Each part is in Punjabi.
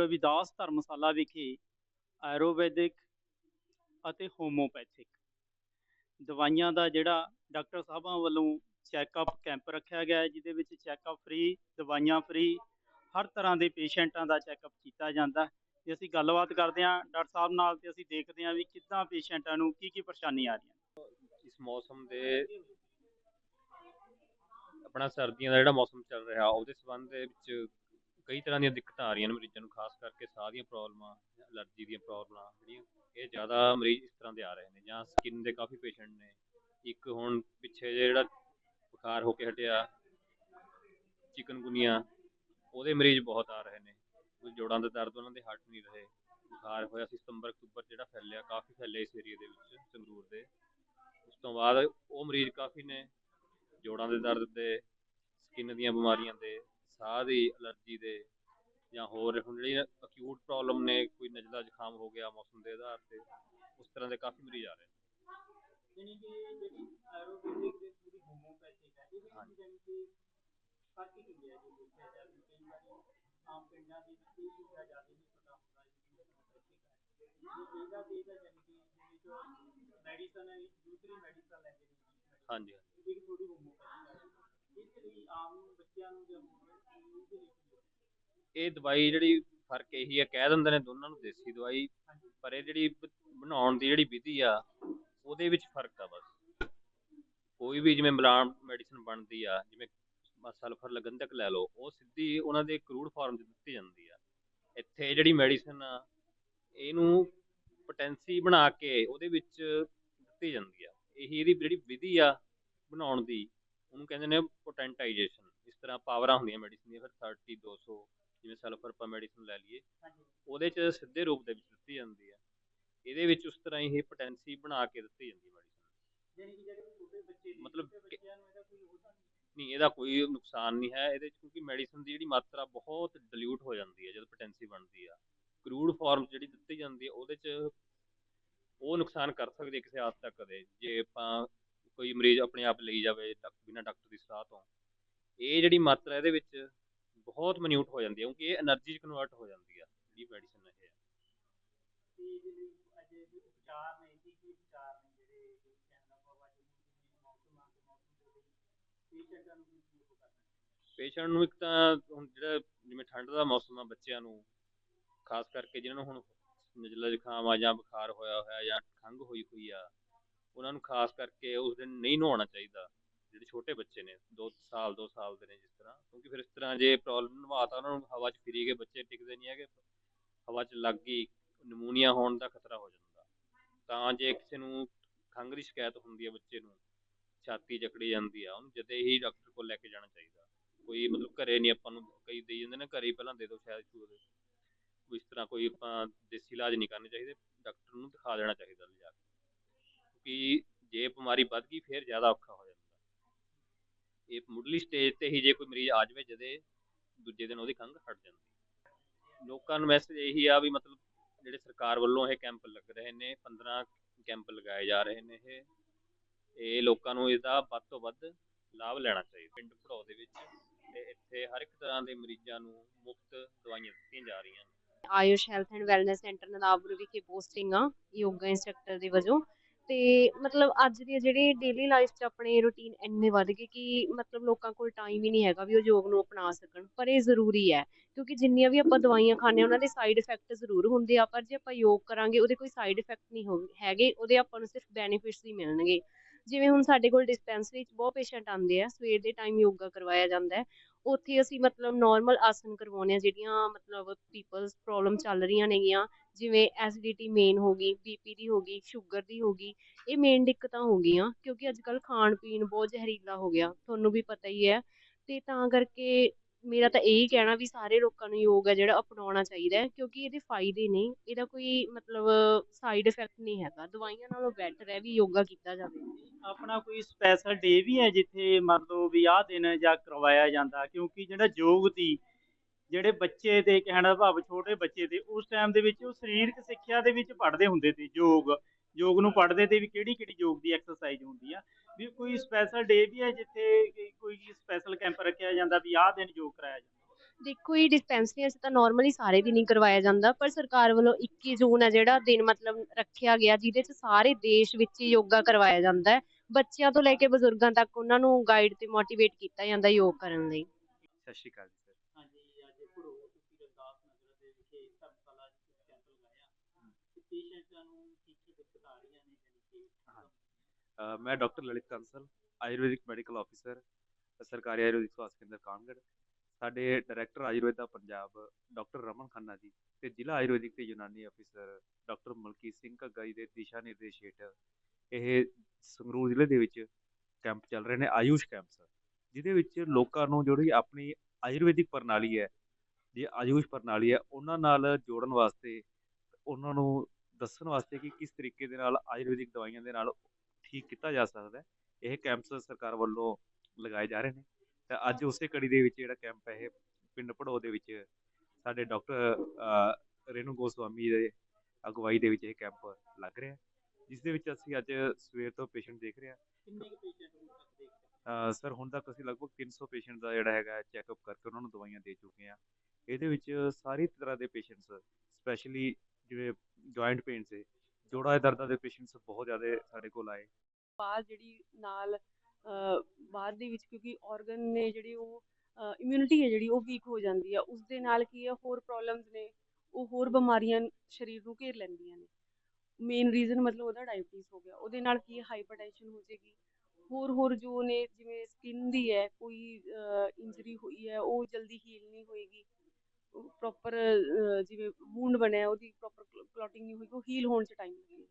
ਰਵਿਦਾਸ ਧਰਮਸ਼ਾਲਾ ਵਿਖੇ ਆਯੁਰਵੈਦਿਕ ਅਤੇ ਹੋਮੋਪੈਥਿਕ ਦਵਾਈਆਂ ਦਾ ਜਿਹੜਾ ਡਾਕਟਰ ਸਾਹਿਬਾਂ ਵੱਲੋਂ ਚੈੱਕਅਪ ਕੈਂਪ ਰੱਖਿਆ ਗਿਆ ਹੈ, ਜਿਹਦੇ ਵਿੱਚ ਚੈੱਕਅਪ ਫ੍ਰੀ ਦਵਾਈਆਂ ਫ੍ਰੀ ਹਰ ਤਰ੍ਹਾਂ ਦੇ ਪੇਸ਼ੈਂਟਾਂ ਦਾ ਚੈੱਕਅਪ ਕੀਤਾ ਜਾਂਦਾ ਤੇ ਅਸੀਂ ਗੱਲਬਾਤ ਕਰਦੇ ਹਾਂ ਡਾਕਟਰ ਸਾਹਿਬ ਨਾਲ ਤੇ ਅਸੀਂ ਦੇਖਦੇ ਹਾਂ ਵੀ ਕਿੱਦਾਂ ਪੇਸ਼ੈਂਟਾਂ ਨੂੰ ਕੀ ਕੀ ਪਰੇਸ਼ਾਨੀ ਆ ਰਹੀਆਂ ਇਸ ਮੌਸਮ ਦੇ ਆਪਣਾ ਸਰਦੀਆਂ ਦਾ ਜਿਹੜਾ ਮੌਸਮ ਚੱਲ ਰਿਹਾ, ਉਹਦੇ ਸੰਬੰਧ ਦੇ ਵਿੱਚ ਕਈ ਤਰ੍ਹਾਂ ਦੀਆਂ ਦਿੱਕਤਾਂ ਆ ਰਹੀਆਂ ਨੇ ਮਰੀਜ਼ਾਂ ਨੂੰ, ਖਾਸ ਕਰਕੇ ਸਾਹ ਦੀਆਂ ਪ੍ਰੋਬਲਮਾਂ, ਐਲਰਜੀ ਦੀਆਂ ਪ੍ਰੋਬਲਮਾਂ, ਜਿਹੜੀਆਂ ਇਹ ਜ਼ਿਆਦਾ ਮਰੀਜ਼ ਇਸ ਤਰ੍ਹਾਂ ਦੇ ਆ ਰਹੇ ਨੇ ਜਾਂ ਸਕਿਨ ਦੇ ਕਾਫੀ ਪੇਸ਼ੈਂਟ ਨੇ। ਇੱਕ ਹੁਣ ਪਿੱਛੇ ਜਿਹੇ ਜਿਹੜਾ ਬੁਖਾਰ ਹੋ ਕੇ ਹਟਿਆ, ਚਿਕਨਗੁਨੀਆ, ਉਹਦੇ ਮਰੀਜ਼ ਬਹੁਤ ਆ ਰਹੇ ਨੇ। ਕੋਈ ਜੋੜਾਂ ਦੇ ਦਰਦ, ਉਹਨਾਂ ਦੇ ਹਟ ਨਹੀਂ ਰਹੇ। ਬੁਖਾਰ ਹੋਇਆ ਸੀ ਸਤੰਬਰ, ਅਕਤੂਬਰ, ਜਿਹੜਾ ਫੈਲਿਆ, ਕਾਫੀ ਫੈਲਿਆ ਇਸ ਏਰੀਆ ਦੇ ਵਿੱਚ, ਸੰਗਰੂਰ ਦੇ। ਉਸ ਤੋਂ ਬਾਅਦ ਉਹ ਮਰੀਜ਼ ਕਾਫੀ ਨੇ, ਜੋੜਾਂ ਦੇ ਦਰਦ ਦੇ ਸਕਿਨ ਦੀਆਂ ਬਿਮਾਰੀਆਂ ਦੇ ਸਾਹ ਦੀ ਐਲਰਜੀ ਦੇ ਜਾਂ ਹੋਰ ਹੁਣ ਜਿਹੜੀਆਂ ਅਕਿਊਟ ਪ੍ਰੋਬਲਮ ਨੇ ਕੋਈ ਨਜ਼ਲਾ ਜ਼ੁਕਾਮ ਹੋ ਗਿਆ ਮੌਸਮ ਦੇ ਆਧਾਰ ਤੇ ਉਸ ਤਰ੍ਹਾਂ ਦੇ ਕਾਫੀ ਮਰੀਜ਼ ਆ ਰਹੇ ਨੇ ਯਾਨੀ ਕਿ ਜਿਹੜੀ ਆਯੁਰਵੈਦਿਕ ਤੇ ਪੂਰੀ ਹੋਮੋਪੈਥਿਕ ਹੈ ਇਹਦੇ। ਵਿੱਚ ਯਾਨੀ ਕਿ ਫ਼ਰਕ ਕੀ ਹੈ ਜੇ ਦੇਖਿਆ ਜਾਵੇ ਕਈ ਵਾਰੀ ਆਮ ਪਿੰਡਾਂ ਦੇ ਵਿੱਚ ਇਹ ਚੀਜ਼ਾਂ ਜ਼ਿਆਦਾ ਨਹੀਂ ਪਤਾ ਹੁੰਦਾ ਜਿਹੜੀ ਹੋਮੋਪੈਥਿਕ ਹੈ ਇਹ ਇਹਦਾ ਤੇ ਇਹਦਾ ਯਾਨੀ ਕਿ ਜਿਹੜੀ ਜੋ ਮੈਡੀਸਨ ਹੈ ਦੂਸਰੀ ਮੈਡੀਸਨ ਲੈ ਕੇ ਹਾਂਜੀ। ਇੱਕ ਥੋੜੀ ਹੋਮੋਪੈਥਿਕ ਹੈ ਇਸ ਲਈ ਆਮ ਬੱਚਿਆਂ ਨੂੰ ਜਾਂ ਹੋਰ ਇਹਦੇ ਹੈ? ਇਹ ਦਵਾਈ ਜਿਹੜੀ ਫ਼ਰਕ ਇਹੀ ਹੈ, ਕਹਿ ਦਿੰਦੇ ਨੇ ਦੋਨਾਂ ਨੂੰ ਦੇਸੀ ਦਵਾਈ, ਪਰ ਇਹ ਜਿਹੜੀ ਬ- ਬਣਾਉਣ ਦੀ ਜਿਹੜੀ ਵਿਧੀ ਆ, ਉਹਦੇ ਵਿੱਚ ਫ਼ਰਕ ਆ ਬਸ। ਕੋਈ ਵੀ ਜਿਵੇਂ ਮਲਾਮ ਮੈਡੀਸਨ ਬਣਦੀ ਆ, ਜਿਵੇਂ ਸਲਫਰ ਲਗੰਧਕ ਲੈ ਲਓ, ਉਹ ਸਿੱਧੀ ਉਹਨਾਂ ਦੇ ਕਰੂਡ ਫਾਰਮ 'ਚ ਦਿੱਤੀ ਜਾਂਦੀ ਆ। ਇੱਥੇ ਜਿਹੜੀ ਮੈਡੀਸਨ ਆ, ਇਹਨੂੰ ਪੋਟੈਂਸੀ ਬਣਾ ਕੇ ਉਹਦੇ ਵਿੱਚ ਦਿੱਤੀ ਜਾਂਦੀ ਆ। ਇਹੀ ਇਹਦੀ ਜਿਹੜੀ ਵਿਧੀ ਆ ਬਣਾਉਣ ਦੀ, ਉਹਨੂੰ ਕਹਿੰਦੇ ਨੇ ਪੋਟੈਂਟਾਈਜੇਸ਼ਨ। ਇਸ ਤਰ੍ਹਾਂ ਪਾਵਰਾਂ ਹੁੰਦੀਆਂ ਮੈਡੀਸਨ ਦੀਆਂ ਫਿਰ 30 200 ਜਿਵੇਂ ਸਲਫਰ ਆਪਾਂ ਮੈਡੀਸਨ ਲੈ ਲਈਏ ਉਹਦੇ 'ਚ ਸਿੱਧੇ ਰੂਪ ਦੇ ਵਿੱਚ ਦਿੱਤੀ ਜਾਂਦੀ ਆ ਇਹਦੇ ਵਿੱਚ ਉਸ ਤਰ੍ਹਾਂ ਹੀ ਇਹ ਪੋਟੈਂਸੀ ਬਣਾ ਕੇ ਦਿੱਤੀ ਜਾਂਦੀ ਹੈ ਮੈਡੀਸਨ ਮਤਲਬ ਨਹੀਂ ਇਹਦਾ ਕੋਈ ਨੁਕਸਾਨ ਨਹੀਂ ਹੈ। ਇਹਦੇ 'ਚ ਕਿਉਂਕਿ ਮੈਡੀਸਨ ਦੀ ਜਿਹੜੀ ਮਾਤਰਾ ਬਹੁਤ ਡਿਲੂਟ ਹੋ ਜਾਂਦੀ ਹੈ ਜਦੋਂ ਪੋਟੈਂਸੀ ਬਣਦੀ ਆ। ਕਰੂਡ ਫਾਰਮ ਜਿਹੜੀ ਦਿੱਤੀ ਜਾਂਦੀ ਹੈ ਉਹਦੇ 'ਚ ਉਹ ਨੁਕਸਾਨ ਕਰ ਸਕਦੀ ਹੈ ਕਿਸੇ ਹੱਦ ਤੱਕ ਕਦੇ। ਜੇ ਆਪਾਂ ਕੋਈ ਮਰੀਜ਼ ਆਪਣੇ ਆਪ ਲਈ ਜਾਵੇ ਬਿਨਾਂ ਡਾਕਟਰ ਦੀ ਸਲਾਹ ਤੋਂ ਇਹ ਜਿਹੜੀ ਮਾਤਰਾ ਇਹਦੇ ਵਿੱਚ ਬਹੁਤ ਮਨਿਊਟ ਹੋ ਜਾਂਦੀ ਹੈ ਕਿਉਂਕਿ ਇਹ એનર્ਜੀ 'ਚ ਕਨਵਰਟ ਹੋ ਜਾਂਦੀ ਆ ਜਿਹੜੀ ਮੈਡੀਸਨ ਹੈ ਪੇਸ਼ੈਂਟ ਨੂੰ ਇੱਕ ਤਾਂ ਹੁਣ ਜਿਹੜਾ ਜਿਵੇਂ ਠੰਡ ਦਾ ਮੌਸਮ ਆ ਬੱਚਿਆਂ ਨੂੰ ਖਾਸ ਕਰਕੇ ਜਿਨ੍ਹਾਂ ਨੂੰ ਹੁਣ ਨਜਲਾ ਜ਼ੁਕਾਮ ਆ ਜਾਂ ਬੁਖਾਰ ਹੋਇਆ ਹੋਇਆ ਜਾਂ ਖੰਘ ਹੋਈ ਹੋਈ ਆ ਉਹਨਾਂ ਨੂੰ ਖਾਸ ਕਰਕੇ ਉਸ ਦਿਨ ਨਹੀਂ ਨਹਾਉਣਾ ਚਾਹੀਦਾ। ਜਿਹੜੇ ਛੋਟੇ ਬੱਚੇ ਨੇ 2 ਸਾਲ 2 ਸਾਲ ਦੇ ਨੇ ਜਿਸ ਤਰ੍ਹਾਂ, ਕਿਉਂਕਿ ਫਿਰ ਇਸ ਤਰ੍ਹਾਂ ਜੇ ਪ੍ਰੋਬਲਮ ਨਵਾਤਾ ਉਹਨਾਂ ਨੂੰ, ਹਵਾ 'ਚ ਫਿਰੀ ਗਏ ਬੱਚੇ, ਟਿਕਦੇ ਨਹੀਂ ਹੈਗੇ, ਹਵਾ 'ਚ ਲੱਗ ਗਈ, ਨਮੂਨੀਆ ਹੋਣ ਦਾ ਖਤਰਾ ਹੋ ਜਾਂਦਾ। ਤਾਂ ਜੇ ਕਿਸੇ ਨੂੰ ਖੰਘ ਦੀ ਸ਼ਿਕਾਇਤ ਹੁੰਦੀ ਹੈ ਬੱਚੇ ਨੂੰ, ਛਾਤੀ ਜਕੜੀ ਜਾਂਦੀ ਆ, ਉਹਨੂੰ ਜਦੇ ਹੀ ਡਾਕਟਰ ਕੋਲ ਲੈ ਕੇ ਜਾਣਾ ਚਾਹੀਦਾ। ਕੋਈ ਮਤਲਬ ਘਰੇ ਨਹੀਂ ਆਪਾਂ ਨੂੰ ਕਈ ਦੇ ਜਾਂਦੇ ਨੇ, ਘਰੇ ਹੀ ਪਹਿਲਾਂ ਦੇ ਦਿਓ ਸ਼ਾਇਦ ਸ਼ੂ ਕੋਈ ਇਸ ਤਰ੍ਹਾਂ ਕੋਈ ਆਪਾਂ ਦੇਸੀ ਇਲਾਜ ਨਹੀਂ ਕਰਨੇ ਚਾਹੀਦੇ ਡਾਕਟਰ ਨੂੰ ਦਿਖਾ ਦੇਣਾ ਚਾਹੀਦਾ ਲਿਜਾ ਕੇ। ਕਿਉਂਕਿ ਜੇ ਬਿਮਾਰੀ ਵੱਧ ਗਈ, ਫਿਰ ਜ਼ਿਆਦਾ ਔਖਾ ਹੋ ਜਾਂਦਾ। ਇਹ ਮੁੱਢਲੀ ਸਟੇਜ ਤੇ ਹੀ ਜੇ ਕੋਈ ਮਰੀਜ਼ ਆ ਜਾਵੇ, ਜਦੇ ਦੂਜੇ ਦਿਨ ਉਹਦੀ ਖੰਘ ਹਟ ਜਾਂਦੀ ਲੋਕਾਂ ਨੂੰ ਮੈਸੇਜ ਇਹੀ ਆ ਵੀ ਮਤਲਬ ਜਿਹੜੇ ਸਰਕਾਰ ਵੱਲੋਂ ਇਹ ਕੈਂਪ ਲੱਗ ਰਹੇ ਨੇ 15 ਕੈਂਪ ਲਗਾਏ ਜਾ ਰਹੇ ਨੇ ਇਹ ਇਹ ਲੋਕਾਂ ਨੂੰ ਇਹਦਾ ਵੱਧ ਤੋਂ ਵੱਧ ਲਾਭ ਲੈਣਾ ਚਾਹੀਦਾ। ਪਿੰਡ ਭੜੋ ਦੇ ਵਿੱਚ ਤੇ ਇੱਥੇ ਹਰ ਇੱਕ ਤਰ੍ਹਾਂ ਦੇ ਮਰੀਜ਼ਾਂ ਨੂੰ ਮੁਫਤ ਦਵਾਈਆਂ ਦਿੱਤੀਆਂ ਜਾ ਰਹੀਆਂ ਨੇ। Ayush health and wellness centre Nadabpur ਵਿਖੇ ਪੋਸਟਿੰਗ ਆ ਯੋਗਾ ਇੰਸਟ੍ਰਕਟਰ ਦੇ ਵਜੋਂ ਤੇ ਮਤਲਬ ਅੱਜ ਦੀ ਜਿਹੜੀ ਡੇਲੀ ਲਾਈਫ 'ਚ ਆਪਣੇ ਰੂਟੀਨ ਇੰਨੇ ਵੱਧ ਗਏ ਕਿ ਮਤਲਬ ਲੋਕਾਂ ਕੋਲ ਟਾਈਮ ਹੀ ਨਹੀਂ ਹੈਗਾ ਵੀ ਉਹ ਯੋਗ ਨੂੰ ਅਪਣਾ ਸਕਣ, ਪਰ ਇਹ ਜ਼ਰੂਰੀ ਹੈ, ਕਿਉਂਕਿ ਜਿੰਨੀਆਂ ਵੀ ਆਪਾਂ ਦਵਾਈਆਂ ਖਾਂਦੇ ਹਾਂ, ਉਹਨਾਂ ਦੇ ਸਾਈਡ ਇਫੈਕਟ ਜ਼ਰੂਰ ਹੁੰਦੇ ਆ, ਪਰ ਜੇ ਆਪਾਂ ਯੋਗ ਕਰਾਂਗੇ, ਉਹਦੇ ਕੋਈ ਸਾਈਡ ਇਫੈਕਟ ਨਹੀਂ ਹੋ ਹੈਗੇ, ਉਹਦੇ ਆਪਾਂ ਨੂੰ ਸਿਰਫ ਬੈਨੀਫਿਟਸ ਹੀ ਮਿਲਣਗੇ। ਜਿਵੇਂ ਹੁਣ ਸਾਡੇ ਕੋਲ ਡਿਸਪੈਂਸਰੀ 'ਚ ਬਹੁਤ ਪੇਸ਼ੈਂਟ ਆਉਂਦੇ ਆ, ਸਵੇਰ ਦੇ ਟਾਈਮ ਯੋਗਾ ਕਰਵਾਇਆ ਜਾਂਦਾ ਹੈ, ਉੱਥੇ ਅਸੀਂ ਮਤਲਬ ਨਾਰਮਲ ਆਸਨ ਕਰਵਾਉਂਦੇ ਆ ਜਿਹੜੀਆਂ ਮਤਲਬ ਪੀਪਲਸ ਪ੍ਰੋਬਲਮ ਚੱਲ ਰਹੀਆਂ ਨੇਗੀਆਂ, ਜਿਵੇਂ ਐਸਿਡਿਟੀ ਮੇਨ ਹੋ ਗਈ ਬੀਪੀ ਦੀ ਹੋ ਗਈ ਸ਼ੂਗਰ ਦੀ ਹੋ ਗਈ, ਇਹ ਮੇਨ ਦਿੱਕਤਾਂ ਹੋ ਗਈਆਂ, ਕਿਉਂਕਿ ਅੱਜ ਕੱਲ੍ਹ ਖਾਣ ਪੀਣ ਬਹੁਤ ਜ਼ਹਿਰੀਲਾ ਹੋ ਗਿਆ, ਤੁਹਾਨੂੰ ਵੀ ਪਤਾ ਹੀ ਹੈ, ਤੇ ਤਾਂ ਕਰਕੇ ਮੇਰਾ ਤਾਂ ਇਹੀ ਕਹਿਣਾ ਵੀ ਸਾਰੇ ਲੋਕਾਂ ਨੂੰ ਯੋਗ ਹੈ ਜਿਹੜਾ ਅਪਣਾਉਣਾ ਚਾਹੀਦਾ ਹੈ, ਕਿਉਂਕਿ ਇਹਦੇ ਫਾਇਦੇ ਨੇ, ਇਹਦਾ ਕੋਈ ਮਤਲਬ ਸਾਈਡ ਇਫੈਕਟ ਨਹੀਂ ਹੈਗਾ, ਦਵਾਈਆਂ ਨਾਲੋਂ ਬੈਟਰ ਹੈ ਵੀ ਯੋਗਾ ਕੀਤਾ ਜਾਵੇ। ਆਪਣਾ ਕੋਈ ਸਪੈਸ਼ਲ ਡੇ ਵੀ ਹੈ ਜਿੱਥੇ ਮੰਨ ਲਓ ਵੀ ਆਹ ਦਿਨ ਜਾਂ ਕਰਵਾਇਆ ਜਾਂਦਾ, ਕਿਉਂਕਿ ਜਿਹੜਾ ਯੋਗ ਦੀ ਜਿਹੜੇ ਬੱਚੇ ਦੇ ਕਹਿਣ ਦਾ ਭਾਵ ਛੋਟੇ ਬੱਚੇ ਦੇ, ਉਸ ਟਾਈਮ ਦੇ ਵਿੱਚ ਉਹ ਸਰੀਰਕ ਸਿੱਖਿਆ ਦੇ ਵਿੱਚ ਪੜ੍ਹਦੇ ਹੁੰਦੇ ਸੀ ਯੋਗ ਯੋਗ ਨੂੰ ਪੜ੍ਹਦੇ ਤੇ ਵੀ ਕਿਹੜੀ ਕਿਹੜੀ ਯੋਗ ਦੀ ਐਕਸਰਸਾਈਜ਼ ਹੁੰਦੀ ਆ। ਵੀ ਕੋਈ ਸਪੈਸ਼ਲ ਡੇ ਵੀ ਹੈ ਜਿੱਥੇ ਕੋਈ ਸਪੈਸ਼ਲ ਕੈਂਪ ਰੱਖਿਆ ਜਾਂਦਾ ਵੀ ਆਹ ਦਿਨ ਯੋਗ ਕਰਾਇਆ ਜਾਂਦਾ? ਦੇਖੋ ਇਹ ਡਿਸਪੈਂਸਰੀਆਂ 'ਚ ਤਾਂ ਨਾਰਮਲੀ ਸਾਰੇ ਦਿਨ ਹੀ ਕਰਵਾਇਆ ਜਾਂਦਾ ਪਰ ਸਰਕਾਰ ਵੱਲੋਂ 21 ਜੂਨ ਹੈ ਜਿਹੜਾ ਦਿਨ ਮਤਲਬ ਰੱਖਿਆ ਗਿਆ ਜਿਹਦੇ 'ਚ ਸਾਰੇ ਦੇਸ਼ ਵਿੱਚ ਹੀ ਯੋਗਾ ਕਰਵਾਇਆ ਜਾਂਦਾ ਹੈ। ਬੱਚਿਆਂ ਤੋਂ ਲੈ ਕੇ ਬਜ਼ੁਰਗਾਂ ਤੱਕ ਉਹਨਾਂ ਨੂੰ ਗਾਈਡ ਤੇ ਮੋਟੀਵੇਟ ਕੀਤਾ ਜਾਂਦਾ ਯੋਗ ਕਰਨ ਲਈ। ਸਤਿ ਸ਼੍ਰੀ ਅਕਾਲ ਜੀ ਸਰ ਹਾਂਜੀ ਅੱਜ ਭੜੋ ਤੁਸੀਂ ਰਵਿਦਾਸ ਨਗਰ ਦੇ ਵਿਖੇ ਧਰਮਸ਼ਾਲਾ ਚ ਕੈਂਪ ਲਗਾਇਆ ਤੇ ਪੇਸ਼ੈਂਟਾਂ ਨੂੰ ਕੀ ਕੀ ਦਿੱਕਤ ਆ ਰਹੀਆਂ ਨੇ ਜਾਣੀ ਕਿ ਅ, ਮੈਂ doctor Lalit Kansal Ayurvedic medical officer ਸਰਕਾਰੀ ਆਯੁਰਵੈਦਿਕ ਸਵਾਸਥ ਕੇਂਦਰ ਕਾਨਗੜ ਸਾਡੇ ਡਾਇਰੈਕਟਰ ਆਯੁਰਵੇਦਾ ਪੰਜਾਬ ਡਾਕਟਰ ਰਮਨ ਖੰਨਾ ਜੀ ਤੇ ਜ਼ਿਲ੍ਹਾ ਆਯੁਰਵੈਦਿਕ ਤੇ ਯੂਨਾਨੀ ਅਫੀਸਰ ਡਾਕਟਰ ਮਲਕੀਤ ਸਿੰਘ ਘੱਗਾ ਜੀ ਦੇ ਦਿਸ਼ਾ ਨਿਰਦੇਸ਼ ਹੇਠ ਇਹ ਸੰਗਰੂਰ ਜ਼ਿਲ੍ਹੇ ਦੇ ਵਿੱਚ ਕੈਂਪ ਚੱਲ ਰਹੇ ਨੇ ਆਯੂਸ਼ ਕੈਂਪਸ ਜਿਹਦੇ ਵਿੱਚ ਲੋਕਾਂ ਨੂੰ ਜਿਹੜੀ ਆਪਣੀ ਆਯੁਰਵੈਦਿਕ ਪ੍ਰਣਾਲੀ ਹੈ ਜੇ ਆਯੂਸ਼ ਪ੍ਰਣਾਲੀ ਹੈ ਉਹਨਾਂ ਨਾਲ ਜੋੜਨ ਵਾਸਤੇ ਉਹਨਾਂ ਨੂੰ ਦੱਸਣ ਵਾਸਤੇ ਕਿ ਕਿਸ ਤਰੀਕੇ ਦੇ ਨਾਲ ਆਯੁਰਵੈਦਿਕ ਦਵਾਈਆਂ ਦੇ ਨਾਲ ਠੀਕ ਕੀਤਾ ਜਾ ਸਕਦਾ ਹੈ। ਇਹ ਕੈਂਪਸ ਸਰਕਾਰ ਵੱਲੋਂ ਲਗਾਏ ਜਾ ਰਹੇ ਨੇ। ਤੇ ਅੱਜ ਉਸੇ ਕੜੀ ਦੇ ਵਿੱਚ ਜਿਹੜਾ ਕੈਂਪ ਹੈ ਇਹ ਪਿੰਡ ਪੜੋ ਦੇ ਵਿੱਚ ਸਾਡੇ ਡਾਕਟਰ ਰੇਨੂ ਗੋਸਵਾਮੀ ਦੇ ਅਗਵਾਈ ਦੇ ਵਿੱਚ ਇਹ ਕੈਂਪ ਲੱਗ ਰਿਹਾ ਹੈ। ਜਿਸ ਦੇ ਵਿੱਚ ਅਸੀਂ ਅੱਜ ਸਵੇਰ ਤੋਂ ਪੇਸ਼ੈਂਟ ਦੇਖ ਰਹੇ ਹਾਂ। ਕਿੰਨੇ ਕੁ ਪੇਸ਼ੈਂਟ ਹੁਣ ਤੱਕ ਦੇਖ ਸਕਦੇ ਅ, ਸਰ ਹੁਣ ਤੱਕ ਅਸੀਂ ਲਗਭਗ 300 ਪੇਸ਼ੈਂਟ ਦਾ ਜਿਹੜਾ ਹੈਗਾ ਚੈੱਕਅਪ ਕਰਕੇ ਉਹਨਾਂ ਨੂੰ ਦਵਾਈਆਂ ਦੇ ਚੁੱਕੇ ਹਾਂ। ਇਹਦੇ ਵਿੱਚ ਸਾਰੀ ਤਰ੍ਹਾਂ ਦੇ ਪੇਸ਼ੈਂਟਸ ਸਪੈਸ਼ਲੀ ਜਿਵੇਂ ਜੁਆਇੰਟ ਪੇਨ ਸੇ ਜੋੜਾਂ ਦੇ ਦਰਦਾਂ ਦੇ ਪੇਸ਼ੈਂਟਸ ਬਹੁਤ ਜ਼ਿਆਦਾ ਸਾਡੇ ਕੋਲ ਆਏ। ਬਾਹਰ ਜਿਹੜੀ ਨਾਲ ਬਾਹਰ ਦੇ ਵਿੱਚ ਕਿਉਂਕਿ ਆਰਗਨ ਨੇ ਜਿਹੜੀ ਉਹ ਇਮਿਊਨਿਟੀ ਹੈ ਜਿਹੜੀ ਉਹ ਵੀਕ ਹੋ ਜਾਂਦੀ ਆ। ਉਸ ਦੇ ਨਾਲ ਕੀ ਹੈ ਹੋਰ ਪ੍ਰੋਬਲਮਸ ਨੇ, ਉਹ ਹੋਰ ਬਿਮਾਰੀਆਂ ਸਰੀਰ ਨੂੰ ਘੇਰ ਲੈਂਦੀਆਂ ਨੇ। ਮੇਨ ਰੀਜ਼ਨ ਮਤਲਬ ਉਹਦਾ ਡਾਇਬੀਟੀਜ਼ ਹੋ ਗਿਆ। ਉਹਦੇ ਨਾਲ ਕੀ ਹਾਈਪਰਟੈਂਸ਼ਨ ਹੋ ਜਾਏਗੀ। ਹੋਰ ਹੋਰ ਜੋ ਨੇ, ਜਿਵੇਂ ਸਕਿਨ ਦੀ ਹੈ, ਕੋਈ ਇੰਜਰੀ ਹੋਈ ਹੈ, ਉਹ ਜਲਦੀ ਹੀਲ ਨਹੀਂ ਹੋਏਗੀ। ਪ੍ਰੋਪਰ ਜਿਵੇਂ ਵੂੰਡ ਬਣਿਆ, ਉਹਦੀ ਪ੍ਰੋਪਰ ਕਲੌਟਿੰਗ ਨਹੀਂ ਹੋਏਗੀ ਉਹ ਹੀਲ ਹੋਣ 'ਚ ਟਾਈਮ ਲੱਗੇਗਾ।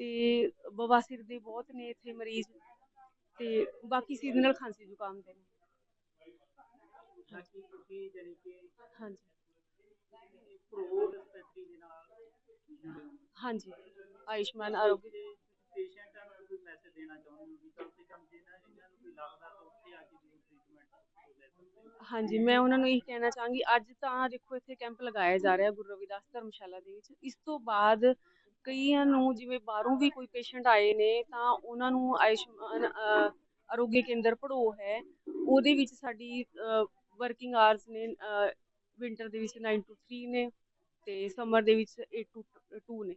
ਤੇ ਬਵਾਸੀਰ ਦੇ ਬਹੁਤ ਨੇ ਇੱਥੇ ਮਰੀਜ਼ ਤੇ ਬਾਕੀ ਸੀਜ਼ਨਲ ਖਾਂਸੀ ਜ਼ੁਕਾਮ ਦੇ ਨੇ। ਹਾਂਜੀ। ਹਾਂਜੀ। ਆਯੁਸ਼ਮਾਨ ਆਰੋਗਯ ਪੇਸ਼ੈਂਟਾਂ ਨੂੰ ਕੋਈ ਮੈਸੇਜ ਦੇਣਾ ਚਾਹੁੰਦੇ ਹੋ ਵੀ ਕਮ ਸੇ ਕਮ ਜਿਹਨਾਂ ਨੂੰ ਕੋਈ ਲੱਗਦਾ ਤਾਂ ਉੱਥੇ ਆ ਕੇ ਜ਼ਰੂਰ ਟ੍ਰੀਟਮੈਂਟ ਲੈ ਸਕਦੇ ਹੋ ਹਾਂਜੀ ਮੈਂ ਉਹਨਾਂ ਨੂੰ ਇਹ ਕਹਿਣਾ ਚਾਹਾਂਗੀ ਅੱਜ ਤਾਂ ਦੇਖੋ ਇੱਥੇ ਕੈਂਪ ਲਗਾਇਆ ਜਾ ਰਿਹਾ ਗੁਰੂ ਰਵਿਦਾਸ ਧਰਮਸ਼ਾਲਾ ਦੇ ਵਿੱਚ। ਇਸ ਤੋਂ ਬਾਅਦ ਕਈਆਂ ਨੂੰ ਜਿਵੇਂ ਬਾਹਰੋਂ ਵੀ ਕੋਈ ਪੇਸ਼ੈਂਟ ਆਏ ਨੇ ਤਾਂ ਉਹਨਾਂ ਨੂੰ ਆਯੁਸ਼ਮਾਨ ਅ, ਕੇਂਦਰ ਪੜੋ ਹੈ। ਉਹਦੇ ਵਿੱਚ ਸਾਡੀ ਵਰਕਿੰਗ ਆਵਰਸ ਨੇ ਵਿੰਟਰ ਦੇ ਵਿੱਚ 9 ਟੂ 3 ਨੇ ਤੇ ਸਮਰ ਦੇ ਵਿੱਚ 8 ਟੂ 2 ਨੇ।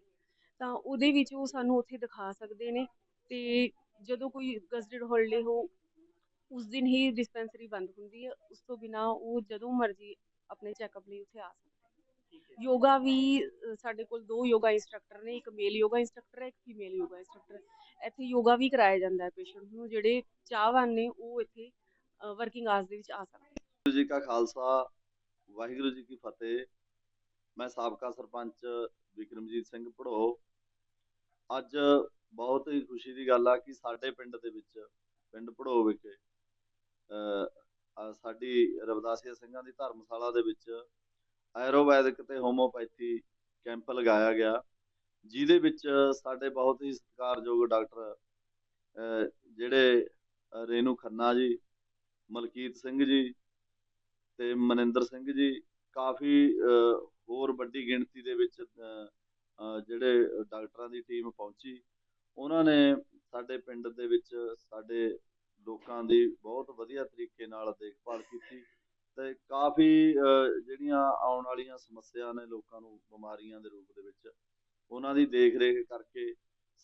ਤਾਂ ਉਹਦੇ ਵਿੱਚ ਉਹ ਸਾਨੂੰ ਉੱਥੇ ਦਿਖਾ ਸਕਦੇ ਨੇ ਤੇ ਜਦੋਂ ਕੋਈ ਗਜ਼ਟਡ ਹੌਲੀਡੇ ਹੋ ਉਸ ਦਿਨ ਹੀ ਡਿਸਪੈਂਸਰੀ ਬੰਦ ਹੁੰਦੀ ਹੈ ਉਸ ਤੋਂ ਬਿਨਾ ਉਹ ਜਦੋਂ ਮਰਜ਼ੀ ਆਪਣੇ ਚੈੱਕਅਪ ਲਈ ਉੱਥੇ ਆ ਸਕਦੇ ਹੈ। ਯੋਗਾ ਵੀ ਸਾਡੇ ਕੋਲ ਦੋ ਯੋਗਾ ਇੰਸਟ੍ਰਕਟਰ ਨੇ ਇੱਕ ਮੇਲ ਯੋਗਾ ਇੰਸਟ੍ਰਕਟਰ ਹੈ ਇੱਕ ਫੀਮੇਲ ਯੋਗਾ ਇੰਸਟ੍ਰਕਟਰ ਇੱਥੇ ਯੋਗਾ ਵੀ ਕਰਾਇਆ ਜਾਂਦਾ ਹੈ ਪੇਸ਼ੈਂਟ ਨੂੰ ਜਿਹੜੇ ਚਾਹਵਾਨ ਨੇ ਉਹ ਇੱਥੇ ਵਰਕਿੰਗ ਆਵਰਸ ਦੇ ਵਿੱਚ ਆ ਸਕਦੇ। ਵਾਹਿਗੁਰੂ ਜੀ ਕਾ ਖਾਲਸਾ ਵਾਹਿਗੁਰੂ ਜੀ ਕੀ ਫਤਿਹ। ਮੈਂ ਸਾਬਕਾ ਸਰਪੰਚ ਵਿਕਰਮਜੀਤ ਸਿੰਘ ਭੜੋ। ਅੱਜ ਬਹੁਤ ਹੀ ਖੁਸ਼ੀ ਦੀ ਗੱਲ ਆ ਕਿ ਸਾਡੇ ਪਿੰਡ ਦੇ ਵਿੱਚ ਪਿੰਡ ਭੜੋ ਵਿਖੇ ਸਾਡੀ ਰਵਿਦਾਸੀਆ ਸਿੰਘਾਂ ਦੀ ਧਰਮਸ਼ਾਲਾ ਦੇ ਵਿੱਚ ਆਯੁਰਵੈਦਿਕ ਤੇ ਹੋਮੋਪੈਥੀ ਕੈਂਪ ਲਗਾਇਆ ਗਿਆ, ਜਿਹਦੇ ਵਿੱਚ ਸਾਡੇ ਬਹੁਤ ਹੀ ਸਤਿਕਾਰਯੋਗ ਡਾਕਟਰ ਜਿਹੜੇ ਰੇਨੂ ਖੰਨਾ ਜੀ, ਮਲਕੀਤ ਸਿੰਘ ਜੀ ਤੇ ਮਨਿੰਦਰ ਸਿੰਘ ਜੀ, ਕਾਫੀ ਹੋਰ ਵੱਡੀ ਗਿਣਤੀ ਦੇ ਵਿੱਚ ਜਿਹੜੇ ਡਾਕਟਰਾਂ ਦੀ ਟੀਮ ਪਹੁੰਚੀ, ਉਹਨਾਂ ਨੇ ਸਾਡੇ ਪਿੰਡ ਦੇ ਵਿੱਚ ਸਾਡੇ ਲੋਕਾਂ ਦੀ ਬਹੁਤ ਵਧੀਆ ਤਰੀਕੇ ਨਾਲ ਦੇਖਭਾਲ ਕੀਤੀ ਤੇ ਕਾਫੀ ਜਿਹੜੀਆਂ ਆਉਣ ਵਾਲੀਆਂ ਸਮੱਸਿਆ ਨੇ ਲੋਕਾਂ ਨੂੰ, ਬਿਮਾਰੀਆਂ ਦੇ ਰੂਪ ਦੇ ਵਿੱਚ, ਉਹਨਾਂ ਦੀ ਦੇਖ-ਰੇਖ ਕਰਕੇ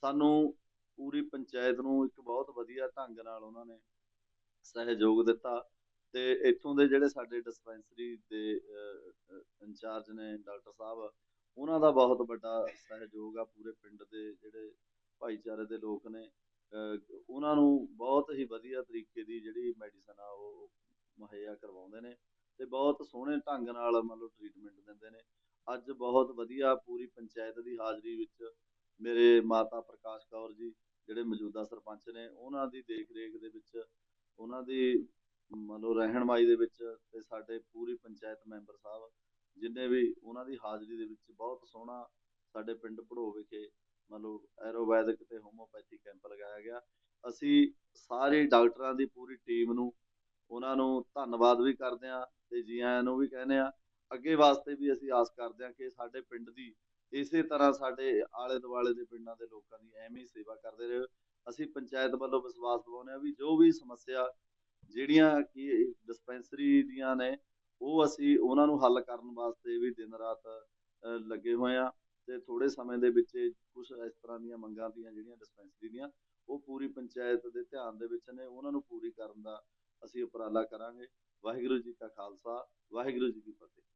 ਸਾਨੂੰ ਪੂਰੀ ਪੰਚਾਇਤ ਨੂੰ ਇੱਕ ਬਹੁਤ ਵਧੀਆ ਢੰਗ ਨਾਲ ਉਹਨਾਂ ਨੇ ਸਹਿਯੋਗ ਦਿੱਤਾ ਤੇ ਇੱਥੋਂ ਦੇ ਜਿਹੜੇ ਸਾਡੇ ਡਿਸਪੈਂਸਰੀ ਦੇ ਇੰਚਾਰਜ ਨੇ ਡਾਕਟਰ ਸਾਹਿਬ, ਉਹਨਾਂ ਦਾ ਬਹੁਤ ਵੱਡਾ ਸਹਿਯੋਗ ਆ, ਪੂਰੇ ਪਿੰਡ ਦੇ ਜਿਹੜੇ ਭਾਈਚਾਰੇ ਦੇ ਲੋਕ ਨੇ ਉਹਨਾਂ ਨੂੰ ਬਹੁਤ ਹੀ ਵਧੀਆ ਤਰੀਕੇ ਦੀ ਜਿਹੜੀ ਮੈਡੀਸਨ ਆ ਉਹ ਮੁਹੱਈਆ ਕਰਵਾਉਂਦੇ ਨੇ ਤੇ ਬਹੁਤ ਸੋਹਣੇ ਢੰਗ ਨਾਲ ਮਤਲਬ ਟ੍ਰੀਟਮੈਂਟ ਦਿੰਦੇ ਨੇ। ਅੱਜ ਬਹੁਤ ਵਧੀਆ ਪੂਰੀ ਪੰਚਾਇਤ ਦੀ ਹਾਜ਼ਰੀ ਵਿੱਚ ਮੇਰੇ ਮਾਤਾ ਪ੍ਰਕਾਸ਼ ਕੌਰ ਜੀ, ਜਿਹੜੇ ਮੌਜੂਦਾ ਸਰਪੰਚ ਨੇ, ਉਹਨਾਂ ਦੀ ਦੇਖ-ਰੇਖ ਦੇ ਵਿੱਚ, ਉਹਨਾਂ ਦੀ ਮਤਲਬ ਰਹਿਨਮਾਈ ਦੇ ਵਿੱਚ ਤੇ ਸਾਡੇ ਪੂਰੀ ਪੰਚਾਇਤ ਮੈਂਬਰ ਸਾਹਿਬ, ਜਿੰਨੇ ਵੀ ਉਹਨਾਂ ਦੀ ਹਾਜ਼ਰੀ ਦੇ ਵਿੱਚ ਬਹੁਤ ਸੋਹਣਾ ਸਾਡੇ ਪਿੰਡ ਭੜੋ ਵਿਖੇ ਮਤਲਬ ਐਰੋਵੈਦਿਕ ਤੇ ਹੋਮੋਪੈਥੀ ਕੈਂਪ ਲਗਾਇਆ ਗਿਆ। ਅਸੀਂ ਸਾਰੇ ਡਾਕਟਰਾਂ ਦੀ ਪੂਰੀ ਟੀਮ ਨੂੰ, ਉਹਨਾਂ ਨੂੰ ਧੰਨਵਾਦ ਵੀ ਕਰਦੇ ਹਾਂ ਤੇ ਜੀ ਆਇਆਂ ਨੂੰ ਵੀ ਕਹਿੰਦੇ ਆ ਅੱਗੇ ਵਾਸਤੇ ਵੀ ਅਸੀਂ ਆਸ ਕਰਦੇ ਹਾਂ ਕਿ ਸਾਡੇ ਪਿੰਡ ਦੀ ਇਸੇ ਤਰ੍ਹਾਂ ਸਾਡੇ ਆਲੇ ਦੁਆਲੇ ਦੇ ਪਿੰਡਾਂ ਦੇ ਲੋਕਾਂ ਦੀ ਐਵੇਂ ਹੀ ਸੇਵਾ ਕਰਦੇ ਰਹੇ। ਅਸੀਂ ਪੰਚਾਇਤ ਵੱਲੋਂ ਵਿਸ਼ਵਾਸ ਦਿਵਾਉਂਦੇ ਹਾਂ ਵੀ ਜੋ ਵੀ ਸਮੱਸਿਆ ਜਿਹੜੀਆਂ ਕਿ ਡਿਸਪੈਂਸਰੀ ਦੀਆਂ ਨੇ, ਉਹ ਅਸੀਂ ਉਹਨਾਂ ਨੂੰ ਹੱਲ ਕਰਨ ਵਾਸਤੇ ਵੀ ਦਿਨ ਰਾਤ ਲੱਗੇ ਹੋਏ ਆ ਤੇ ਥੋੜੇ ਸਮੇਂ ਦੇ ਵਿੱਚ ਕੁਝ ਇਸ ਤਰ੍ਹਾਂ ਦੀਆਂ ਮੰਗਾਂ ਦੀਆਂ ਜਿਹੜੀਆਂ ਡਿਸਪੈਂਸਰੀ ਦੀਆਂ, ਉਹ ਪੂਰੀ ਪੰਚਾਇਤ ਦੇ ਧਿਆਨ ਦੇ ਵਿੱਚ ਨੇ, ਉਹਨਾਂ ਨੂੰ ਪੂਰੀ ਕਰਨ ਦਾ ਅਸੀਂ ਉਪਰਾਲਾ ਕਰਾਂਗੇ। ਵਾਹਿਗੁਰੂ ਜੀ ਕਾ ਖਾਲਸਾ, ਵਾਹਿਗੁਰੂ ਜੀ ਕੀ ਫਤਿਹ।